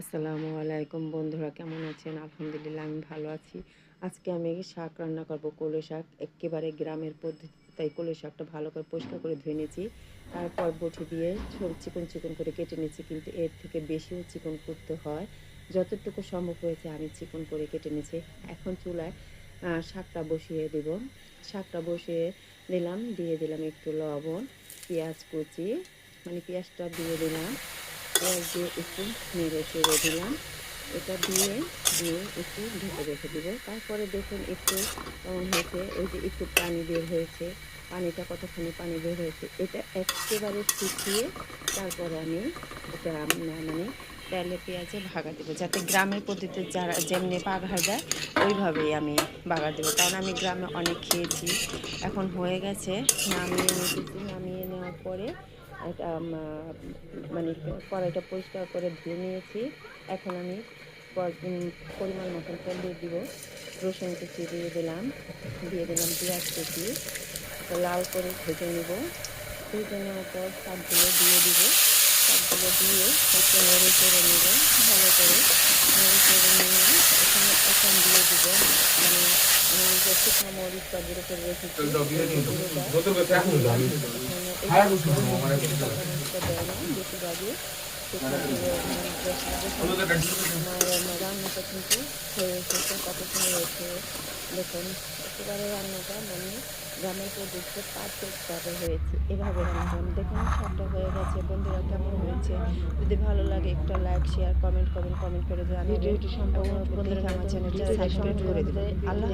আসসালামু আলাইকুম বন্ধুরা, কেমন আছেন? আলহামদুলিল্লাহ, আমি ভালো আছি। আজকে আমি শাক রান্না করব কলই শাক। একেবারে গ্রামের পদ্ধতিতে, তাই কলই শাকটা ভালো করে পরিষ্কার করে ধুয়ে নিয়েছি। তারপর বটি দিয়ে চিকন চিকন করে কেটে নিয়েছি, কিন্তু এর থেকে বেশিও চিকন করতে হয়। যতটুকু সম্ভব হয়েছে, আমি চিকন করে কেটে নিয়েছি। এখন চুলায় শাকটা বসিয়ে দেব। শাকটা বসিয়ে দিলাম দিয়ে দিলাম একটু লবণ, পেঁয়াজ কুচি মানে পেঁয়াজটা দিয়ে দিলাম। পেঁয়াজ দিয়ে একটু নেড়ে চেড়ে দিলাম। এটা দিয়ে দিয়ে একটু ঢেকে রেখে দিব। তারপরে দেখুন একটু কেমন হয়েছে, ওই যে একটু পানি বের হয়েছে। পানিটা কতক্ষণে পানি বের হয়েছে, এটা একেবারে শুকিয়ে তারপরে আমি এটা মানে তেলে, পেঁয়াজে ভাগা দেবো। যাতে গ্রামের পদ্ধতিতে যারা যেমনি বাঘা যায় ওইভাবেই আমি বাগা দেবো। কারণ আমি গ্রামে অনেক খেয়েছি। এখন হয়ে গেছে নামিয়ে নিতেছি পরে এটা মানে কড়াইটা পরিষ্কার করে ধুয়ে নিয়েছি। এখন আমি পরিমাণ মতন তেল দিয়ে দিব। রসুন কুচি দিয়ে দিলাম। দিয়ে দিলাম পেঁয়াজ কুচি। লাল করে ভেজে নেব। ভেজে নেওয়ার পর শাকগুলো দিয়ে দিব। শাকগুলো দিয়ে একটু নেড়ে চেড়ে নেব। ভালো করে নেড়ে নিয়ে এখানে দিয়ে দিব। মানে যে শুকনো গুঁড়ো করে রেখেছি বেশি হ্যাঁ, মরিচটা মানে রান্নাটা কিন্তু হয়ে এসেছে কত সময় হয়েছে দেখুন। একেবারে রান্নাটা মানে গ্রামের পারফেক্ট পারফেক্টভাবে হয়েছে। এভাবে রান্না। করেন দেখুন সবটা হয়ে গেছে। বন্ধুরা কেমন হয়েছে? যদি ভালো লাগে একটা like share comment comment comment করে জানাবেন। ভিডিওটি সম্পূর্ণ বন্ধুরা আমার চ্যানেলটি সাবস্ক্রাইব করে দেবেন। আল্লাহ